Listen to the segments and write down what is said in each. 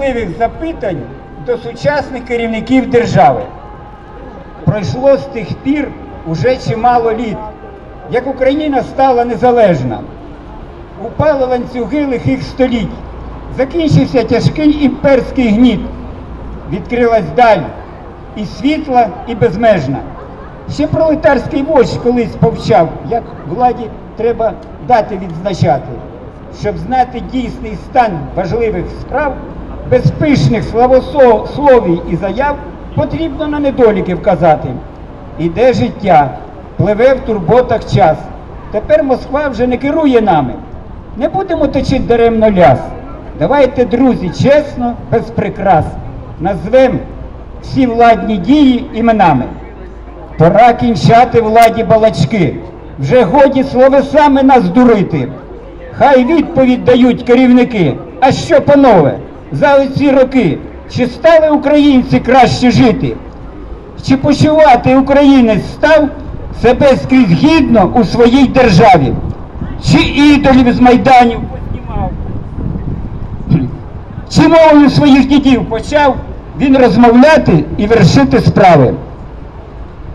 важливих запитань до сучасних керівників держави. Пройшло з тих пір уже чимало літ, як Україна стала незалежна. Упали ланцюги лихих століть, закінчився тяжкий імперський гніт, відкрилась даль і світла, і безмежна. Ще пролетарський вождь колись повчав, як владі треба дати відзначати, щоб знати дійсний стан важливих справ, без пишних славословій і заяв потрібно на недоліки вказати. Іде життя, пливе в турботах час. Тепер Москва вже не керує нами. Не будемо точити даремно ляс. Давайте, друзі, чесно, без прикрас, назвем всі владні дії іменами. Пора кінчати владі балачки. Вже годі словесами нас дурити. Хай відповідь дають керівники. А що, панове, за оці роки, чи стали українці краще жити? Чи почувати українець став себе скрізь гідно у своїй державі? Чи ідолів з майданів познімав? Чи мовою своїх дідів почав він розмовляти і вершити справи?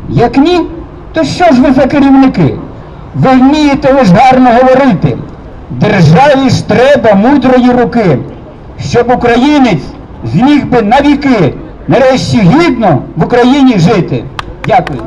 Як ні, то що ж ви за керівники? Ви вмієте лиш гарно говорити. Державі ж треба мудрої руки, щоб українець зміг би навіки нарешті гідно в Україні жити. Дякую.